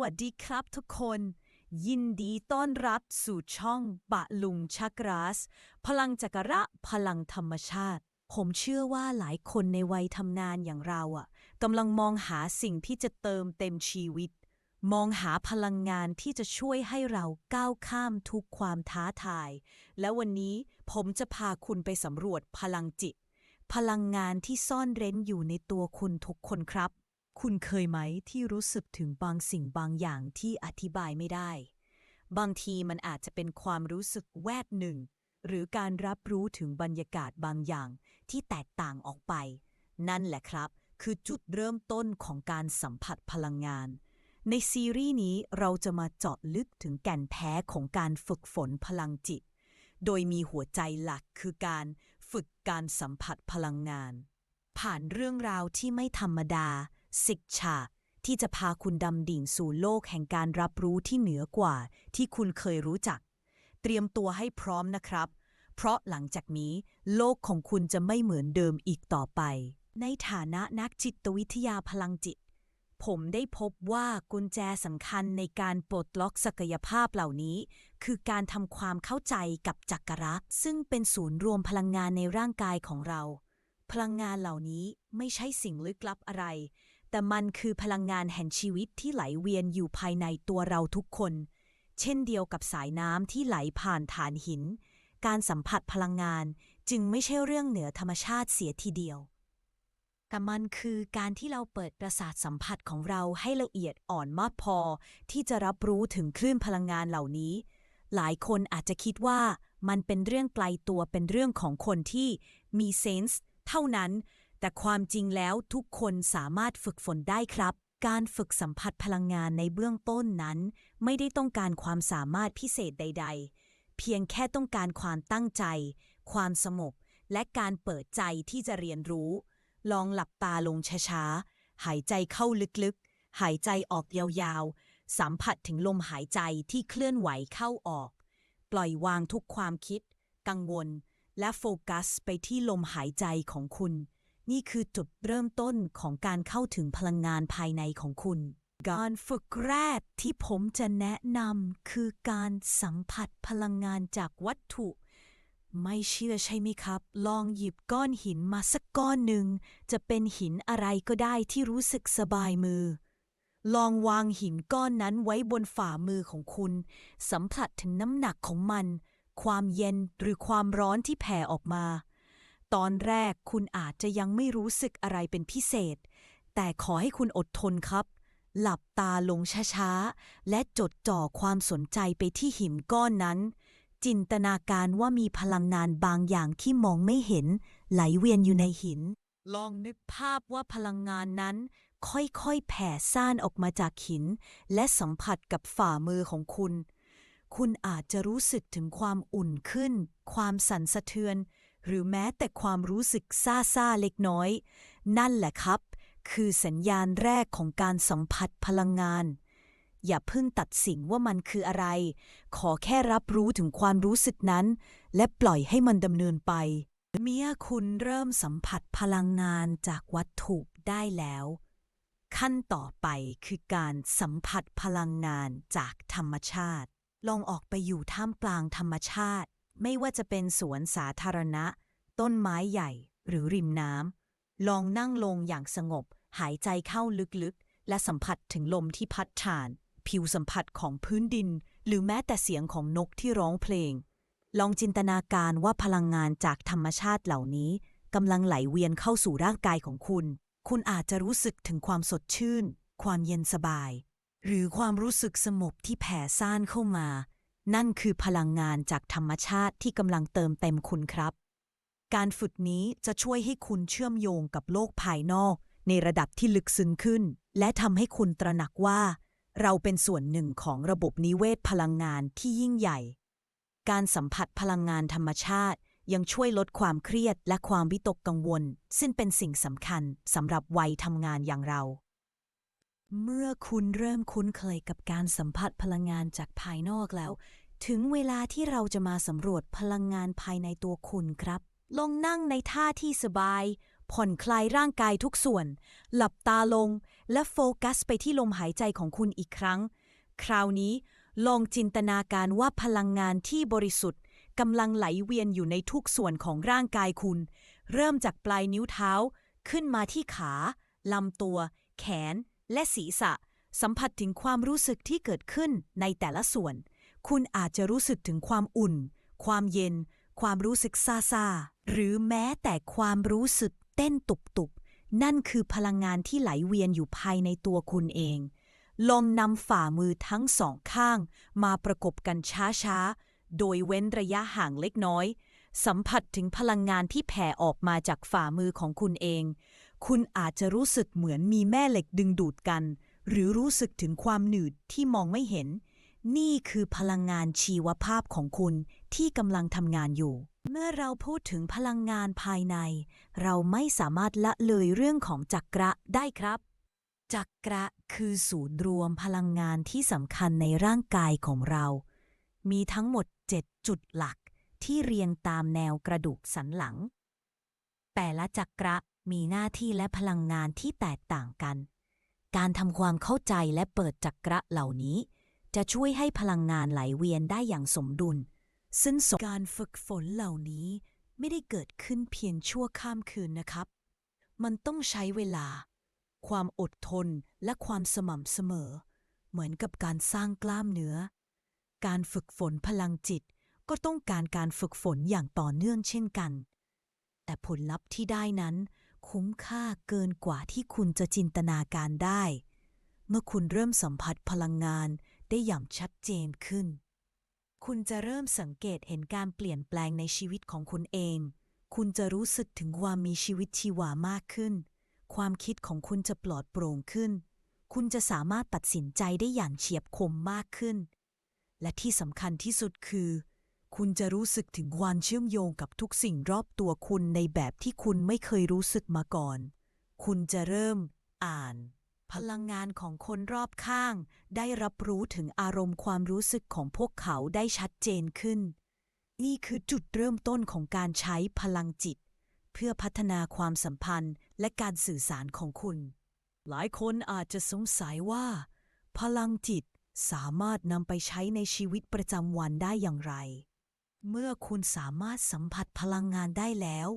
วัสดีครับทุกคน ยินดีต้อนรับสู่ช่องบะลุงชักราส พลังจักระพลังธรรมชาติ ผมเชื่อว่าหลายคนในวัยทำงานอย่างเราอะกำลังมองหาสิ่งที่จะเติมเต็มชีวิต มองหาพลังงานที่จะช่วยให้เราก้าวข้ามทุกความท้าทาย และวันนี้ผมจะพาคุณไปสำรวจพลังจิต พลังงานที่ซ่อนเร้นอยู่ในตัวคุณทุกคนครับ คุณเคยไหมที่รู้สึกถึงบางสิ่งบางอย่างที่อธิบายไม่ได้ บางทีมันอาจจะเป็นความรู้สึกแวดหนึ่ง หรือการรับรู้ถึงบรรยากาศบางอย่างที่แตกต่างออกไป นั่นแหละครับ คือจุดเริ่มต้นของการสัมผัสพลังงาน ในซีรีส์นี้เราจะมาเจาะลึกถึงแก่นแท้ของการฝึกฝนพลังจิต โดยมีหัวใจหลักคือการฝึกการสัมผัสพลังงาน ผ่านเรื่องราวที่ไม่ธรรมดา สิกฉาที่จะพาคุณดำดิ่งสู่โลกแห่งการรับรู้ที่เหนือกว่า ที่คุณเคยรู้จัก เตรียมตัวให้พร้อมนะครับ เพราะหลังจากนี้ โลกของคุณจะไม่เหมือนเดิมอีกต่อไป ในฐานะนักจิตวิทยาพลังจิต ผมได้พบว่ากุญแจสำคัญในการปลดล็อกศักยภาพเหล่านี้ คือการทำความเข้าใจกับจักระซึ่งเป็นศูนย์รวมพลังงานในร่างกายของเรา พลังงานเหล่านี้ไม่ใช่สิ่งลึกลับอะไร แต่มันคือพลังงานแห่งชีวิตที่ไหลเวียนอยู่ภายในตัวเราทุกคน เช่นเดียวกับสายน้ำที่ไหลผ่านฐานหิน การสัมผัสพลังงานจึงไม่ใช่เรื่องเหนือธรรมชาติเสียทีเดียว แต่มันคือการที่เราเปิดประสาทสัมผัสของเราให้ละเอียดอ่อนมากพอ ที่จะรับรู้ถึงคลื่นพลังงานเหล่านี้ หลายคนอาจจะคิดว่ามันเป็นเรื่องไกลตัวเป็นเรื่องของคนที่มีเซนส์เท่านั้น แต่ความจริงแล้วทุกคนสามารถฝึกฝนได้ครับ การฝึกสัมผัสพลังงานในเบื้องต้นนั้น ไม่ได้ต้องการความสามารถพิเศษใด ๆ เพียงแค่ต้องการความตั้งใจ ความสงบและการเปิดใจที่จะเรียนรู้ ลองหลับตาลงช้าๆ หายใจเข้าลึกๆ หายใจออกยาวๆ สัมผัสถึงลมหายใจที่เคลื่อนไหวเข้าออก ปล่อยวางทุกความคิด กังวล และโฟกัสไปที่ลมหายใจของคุณ นี่คือจุดเริ่มต้นของการเข้าถึงพลังงานภายในของคุณ การฝึกแรกที่ผมจะแนะนำคือการสัมผัสพลังงานจากวัตถุ ไม่เชื่อใช่ไหมครับ ลองหยิบก้อนหินมาสักก้อนหนึ่ง จะเป็นหินอะไรก็ได้ที่รู้สึกสบายมือ ลองวางหินก้อนนั้นไว้บนฝ่ามือของคุณ สัมผัสถึงน้ำหนักของมัน ความเย็นหรือความร้อนที่แผ่ออกมา ตอนแรกคุณอาจจะยังไม่รู้สึกอะไรเป็นพิเศษ แต่ขอให้คุณอดทนครับ หลับตาลงช้าๆ และจดจ่อความสนใจไปที่หินก้อนนั้น จินตนาการว่ามีพลังงานบางอย่างที่มองไม่เห็น ไหลเวียนอยู่ในหิน ลองนึกภาพว่าพลังงานนั้น ค่อยๆ แผ่ซ่านออกมาจากหิน และสัมผัสกับฝ่ามือของคุณ คุณอาจจะรู้สึกถึงความอุ่นขึ้น ความสั่นสะเทือน หรือแม้แต่ความรู้สึกซ่าเล็กน้อย นั่นแหละครับ คือสัญญาณแรกของการสัมผัสพลังงาน อย่าเพิ่งตัดสินว่ามันคืออะไร ขอแค่รับรู้ถึงความรู้สึกนั้น และปล่อยให้มันดำเนินไป เมื่อคุณเริ่มสัมผัสพลังงานจากวัตถุได้แล้ว ขั้นต่อไปคือการสัมผัสพลังงานจากธรรมชาติ ลองออกไปอยู่ท่ามกลางธรรมชาติ ไม่ว่าจะเป็นสวนสาธารณะ ต้นไม้ใหญ่หรือริมน้ำลองนั่งลงอย่างสงบ หายใจเข้าลึกๆ และสัมผัสถึงลมที่พัดผ่าน ผิวสัมผัสของพื้นดิน หรือแม้แต่เสียงของนกที่ร้องเพลง ลองจินตนาการว่าพลังงานจากธรรมชาติเหล่านี้กำลังไหลเวียนเข้าสู่ร่างกายของคุณ คุณอาจจะรู้สึกถึงความสดชื่น ความเย็นสบาย หรือความรู้สึกสงบที่แผ่ซ่านเข้ามา นั่นคือพลังงานจากธรรมชาติที่กำลังเติมเต็มคุณครับ การฝึกนี้จะช่วยให้คุณเชื่อมโยงกับโลกภายนอก ในระดับที่ลึกซึ้งขึ้น และทำให้คุณตระหนักว่า เราเป็นส่วนหนึ่งของระบบนิเวศพลังงานที่ยิ่งใหญ่ การสัมผัสพลังงานธรรมชาติยังช่วยลดความเครียดและความวิตกกังวล ซึ่งเป็นสิ่งสำคัญสำหรับวัยทำงานอย่างเรา เมื่อคุณเริ่มคุ้นเคยกับการสัมผัสพลังงานจากภายนอกแล้ว ถึงเวลาที่เราจะมาสำรวจพลังงานภายในตัวคุณครับ ลงนั่งในท่าที่สบาย ผ่อนคลายร่างกายทุกส่วน หลับตาลง และโฟกัสไปที่ลมหายใจของคุณอีกครั้ง คราวนี้ลองจินตนาการว่าพลังงานที่บริสุทธิ์กำลังไหลเวียนอยู่ในทุกส่วนของร่างกายคุณ เริ่มจากปลายนิ้วเท้า ขึ้นมาที่ขาลำตัว แขน และศีรษะ สัมผัสถึงความรู้สึกที่เกิดขึ้นในแต่ละส่วน คุณอาจจะรู้สึกถึงความอุ่น ความเย็น ความรู้สึกซาซาหรือแม้แต่ความรู้สึกเต้นตุบๆ นั่นคือพลังงานที่ไหลเวียนอยู่ภายในตัวคุณเอง ลองนำฝ่ามือทั้งสองข้าง มาประกบกันช้าๆ โดยเว้นระยะห่างเล็กน้อย สัมผัสถึงพลังงานที่แผ่ออกมาจากฝ่ามือของคุณเอง คุณอาจจะรู้สึกเหมือนมีแม่เหล็กดึงดูดกัน หรือรู้สึกถึงความหนืดที่มองไม่เห็น นี่คือพลังงานชีวภาพของคุณที่กำลังทำงานอยู่ เมื่อเราพูดถึงพลังงานภายใน เราไม่สามารถละเลยเรื่องของจักระได้ครับ จักระคือศูนย์รวมพลังงานที่สำคัญในร่างกายของเรา มีทั้งหมด 7 จุดหลักที่เรียงตามแนวกระดูกสันหลัง แต่ละจักระมีหน้าที่และพลังงานที่แตกต่างกัน การทำความเข้าใจและเปิดจักระเหล่านี้ จะช่วยให้พลังงานไหลเวียนได้อย่างสมดุล ซึ่งการฝึกฝนเหล่านี้ไม่ได้เกิดขึ้นเพียงชั่วข้ามคืนนะครับ มันต้องใช้เวลา ความอดทนและความสม่ำเสมอ เหมือนกับการสร้างกล้ามเนื้อ การฝึกฝนพลังจิต ก็ต้องการการฝึกฝนอย่างต่อเนื่องเช่นกัน แต่ผลลัพธ์ที่ได้นั้น คุ้มค่าเกินกว่าที่คุณจะจินตนาการได้ เมื่อคุณเริ่มสัมผัสพลังงาน ได้อย่างชัดเจนขึ้น คุณจะเริ่มสังเกตเห็นการเปลี่ยนแปลงในชีวิตของคุณเอง คุณจะรู้สึกถึงความมีชีวิตชีวามากขึ้น ความคิดของคุณจะปลอดโปร่งขึ้น คุณจะสามารถตัดสินใจได้อย่างเฉียบคมมากขึ้น และที่สำคัญที่สุดคือ คุณจะรู้สึกถึงความเชื่อมโยงกับทุกสิ่งรอบตัวคุณในแบบที่คุณไม่เคยรู้สึกมาก่อน คุณจะเริ่มอ่าน พลังงานของคนรอบข้าง ได้รับรู้ถึงอารมณ์ความรู้สึกของพวกเขาได้ชัดเจนขึ้น นี่คือจุดเริ่มต้นของการใช้พลังจิต เพื่อพัฒนาความสัมพันธ์และการสื่อสารของคุณ หลายคนอาจจะสงสัยว่า พลังจิตสามารถนำไปใช้ในชีวิตประจำวันได้อย่างไร เมื่อคุณสามารถสัมผัสพลังงานได้แล้ว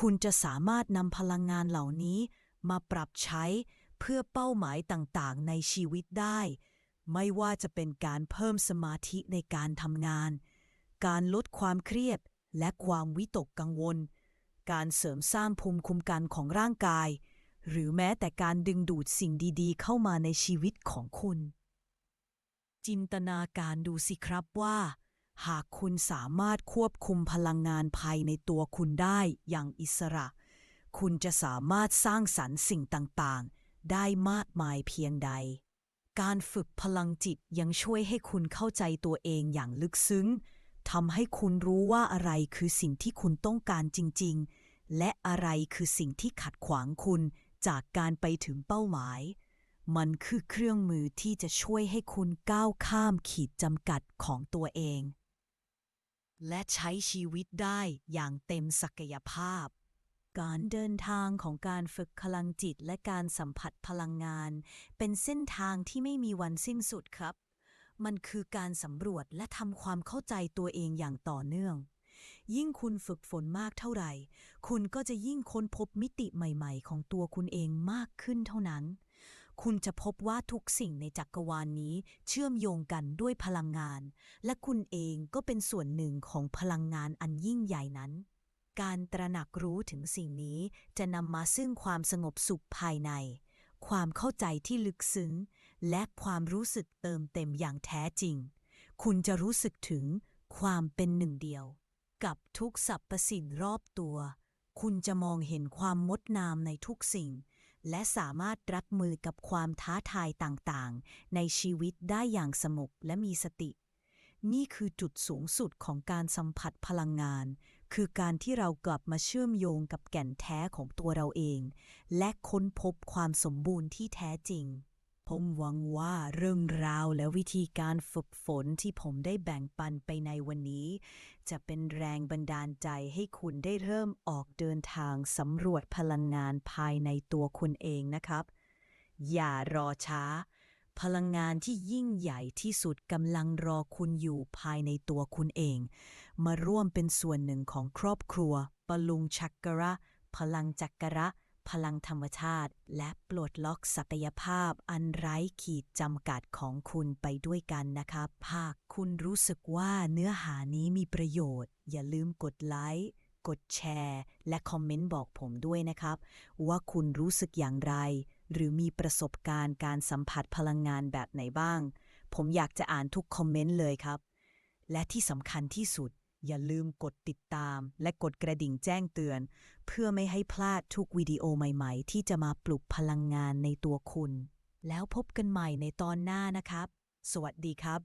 คุณจะสามารถนำพลังงานเหล่านี้มาปรับใช้ เพื่อเป้าหมายต่างๆ ในชีวิตได้ ไม่ว่าจะเป็นการเพิ่มสมาธิในการทำงาน การลดความเครียดและความวิตกกังวล การเสริมสร้างภูมิคุ้มกันของร่างกาย หรือแม้แต่การดึงดูดสิ่งดีๆ เข้ามาในชีวิตของคุณ จินตนาการดูสิครับว่า หากคุณสามารถควบคุมพลังงานภายในตัวคุณได้อย่างอิสระ คุณจะสามารถสร้างสรรค์สิ่งต่างๆ ได้มากมายเพียงใด การฝึกพลังจิตยังช่วยให้คุณเข้าใจตัวเองอย่างลึกซึ้งทำให้คุณรู้ว่าอะไรคือสิ่งที่คุณต้องการจริง ๆ และอะไรคือสิ่งที่ขัดขวางคุณจากการไปถึงเป้าหมาย มันคือเครื่องมือที่จะช่วยให้คุณก้าวข้ามขีดจำกัดของตัวเอง และใช้ชีวิตได้อย่างเต็มศักยภาพ การเดินทางของการฝึกพลังจิตและการสัมผัสพลังงาน เป็นเส้นทางที่ไม่มีวันสิ้นสุดครับ มันคือการสำรวจและทำความเข้าใจตัวเองอย่างต่อเนื่อง ยิ่งคุณฝึกฝนมากเท่าไหร่ คุณก็จะยิ่งค้นพบมิติใหม่ๆ ของตัวคุณเองมากขึ้นเท่านั้น คุณจะพบว่าทุกสิ่งในจักรวาลนนี้เชื่อมโยงกันด้วยพลังงาน และคุณเองก็เป็นส่วนหนึ่งของพลังงานอันยิ่งใหญ่นั้น การตระหนักรู้ถึงสิ่งนี้จะนำมาซึ่งความสงบสุขภายใน ความเข้าใจที่ลึกซึ้ง และความรู้สึกเติมเต็มอย่างแท้จริง คุณจะรู้สึกถึงความเป็นหนึ่งเดียว กับทุกสรรพสิ่งรอบตัว คุณจะมองเห็นความงดงามในทุกสิ่ง และสามารถรับมือกับความท้าทายต่างๆ ในชีวิตได้อย่างสงบและมีสติ นี่คือจุดสูงสุดของการสัมผัสพลังงาน คือการที่เรากลับมาเชื่อมโยงกับแก่นแท้ของตัวเราเอง และค้นพบความสมบูรณ์ที่แท้จริง ผมหวังว่าเรื่องราวและวิธีการฝึกฝนที่ผมได้แบ่งปันไปในวันนี้ จะเป็นแรงบันดาลใจให้คุณได้เริ่มออกเดินทางสำรวจพลังงานภายในตัวคุณเองนะครับ อย่ารอช้า พลังงานที่ยิ่งใหญ่ที่สุดกำลังรอคุณอยู่ภายในตัวคุณเอง มาร่วมเป็นส่วนหนึ่งของครอบครัวปลุงชักกระ พลังจักระ พลังธรรมชาติ และปลดล็อกศักยภาพ อันไร้ขีดจำกัดของคุณไปด้วยกันนะครับหากคุณรู้สึกว่าเนื้อหานี้มีประโยชน์ อย่าลืมกดไลค์กดแชร์ และคอมเมนต์บอกผมด้วยนะครับ ว่าคุณรู้สึกอย่างไร หรือมีประสบการณ์การสัมผัสพลังงานแบบไหนบ้าง ผมอยากจะอ่านทุกคอมเมนต์เลยครับ และที่สำคัญที่สุด อย่าลืมกดติดตาม และกดกระดิ่งแจ้งเตือน เพื่อไม่ให้พลาดทุกวิดีโอใหม่ๆ ที่จะมาปลุกพลังงานในตัวคุณ แล้วพบกันใหม่ในตอนหน้านะครับ สวัสดีครับ